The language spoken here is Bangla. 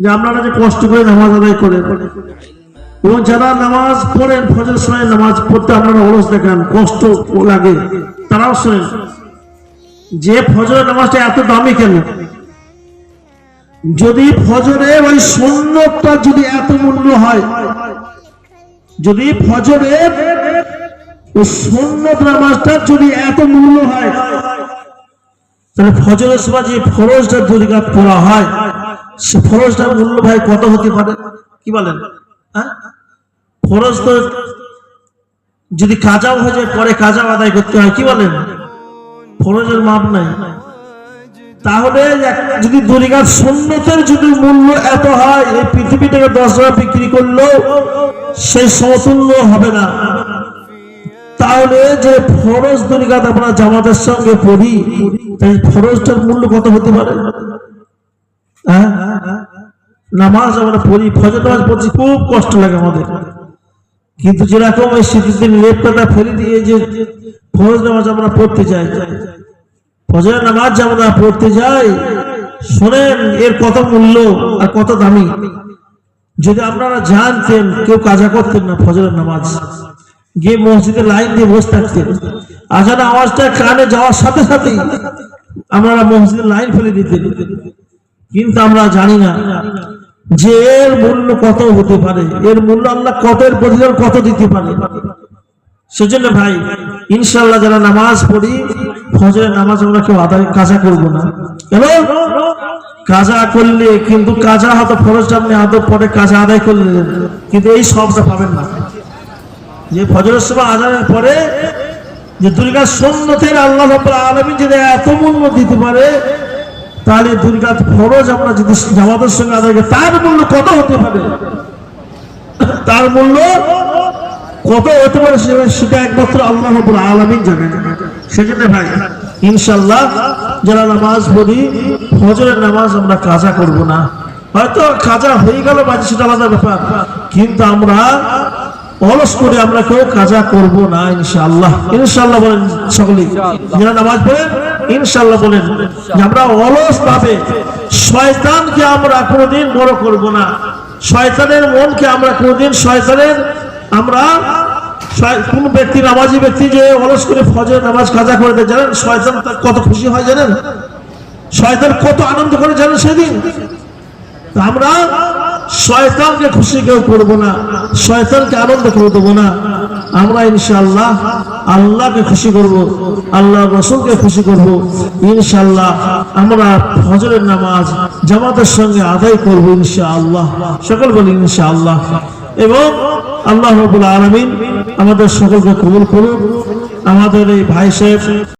যে আপনারা যে কষ্ট করে নামাজ আদায় করেন এবং যারা নামাজ পড়েন, ফজর সময় নামাজ পড়তে আপনারা অলস দেখান, কষ্ট লাগে, তারাও শোনেন। যে ফজরের নামাজটা এত দামি কেন? যদি ফজরে ওই সুন্নতটা যদি এত মূল্য হয়, যদি ফজরে ওই সুন্নত নামাজটা যদি এত মূল্য হয়, তাহলে ফজরের সময় যে ফরজটা রাকাত পড়া হয় সে ফরজটার মূল্য ভাই, কত হতে পারে? কি বলেন? হ্যাঁ? ফরজ তো যদি কাজাও হয়ে যায়, পরে কাজাও আদায় করতে হয়, কি বলেন? ফরজের মাপ নাই। তাহলে যদি দরিকার সুন্নতের যদি মূল্য এত হয়, এই পৃথিবী থেকে দশ টাকা বিক্রি করলেও সেই সমতুল্য হবে না। তাহলে যে ফরজ দরিকাত আমরা জামাতের সঙ্গে পড়ি, তাই ফরজটার মূল্য কত হতে পারে? হ্যাঁ? নামাজ আমরা পড়ি, ফজর নামাজ পড়ছি, খুব কষ্ট লাগে আমাদের। কিন্তু যেরকম ওই শীতের লেপটা ফেলে দিয়ে যে ফরজ নামাজ আমরা পড়তে যাই। ফজরের নামাজ আমরা পড়তে যাই, শোনেন এর কত মূল্য আর কত দামি। যদি আপনারা জানতেন, কেউ কাজা করতেন না ফজরের নামাজ। গিয়ে মসজিদে লাইন দিয়ে বসে থাকতেন। আজান আওয়াজটা কানে যাওয়ার সাথে সাথেই আপনারা মসজিদে লাইন ফেলে দিতেন। কিন্তু আমরা জানি না যে এর মূল্য কত হতে পারে, এর মূল্য আল্লাহ কত এর প্রতিদান কত দিতে পারে। সেজন্য ভাই ইনশাল্লাহ যারা নামাজ পড়ি, ফজরের নামাজ আমরা কেউ আদায়, কাজা করব না। এবং কাজা করলে কিন্তু কাজা হয়তো ফরজটা আপনি আদব পরে কাজা আদায় করলেন কিন্তু এই সবটা পাবেন না। যে ফজরের সময় আজানের পরে যে দুর্গা সন্ন্যতের আল্লাহ আলামিন যদি এত মূল্য দিতে পারে তাহলে দুর্গা ফরজ আমরা যদি জামাতের সঙ্গে আদায় করি, তার মূল্য কত হতে পারে? তার মূল্য কত হতে পারে সেটা একমাত্র আল্লাহ আলামিন জানেন। সেজন্য ভাই, ইনশাআল্লাহ যারা নামাজ পড়ি, ফজরের নামাজ আমরা কাজা করব না। হয়তো কাজা হয়ে গেল বাজে সেটা আলাদা ব্যাপার। কিন্তু আমরা অলস করে আমরা কেউ কাজা করব না, ইনশাআল্লাহ। ইনশাআল্লাহ বলেন সকলেই, যারা নামাজ পড়েন ইনশাআল্লাহ বলেন, আমরা অলস ভাবে শয়তানকে আমরা কোনোদিন বড় করব না। শয়তানের মনকে আমরা কোনোদিন, শয়তানের আমরা কোন ব্যক্তি নামাজি ব্যক্তি যে অলস করে ফজর নামাজ কাজা করে দেয়, জানেন শয়তান তার কত খুশি হয়, জানেন? শয়তান কত আনন্দ করে, জানেন সেদিন? আমরা শয়তানকে খুশি কেউ করব না, শয়তানকে আনন্দ করে দেবো না। আমরা ইনশাআল্লাহ আল্লাহকে খুশি করব আল্লাহ রসুলকে খুশি করব। ইনশাআল্লাহ আমরা ফজরের নামাজ জামাতের সঙ্গে আদায় করব ইনশাআল্লাহ। সকল বলি ইনশাআল্লাহ। এবং আল্লাহ রবুল আলমিন আমাদের সকলকে কবুল করুন আমাদের এই ভাই সাহেব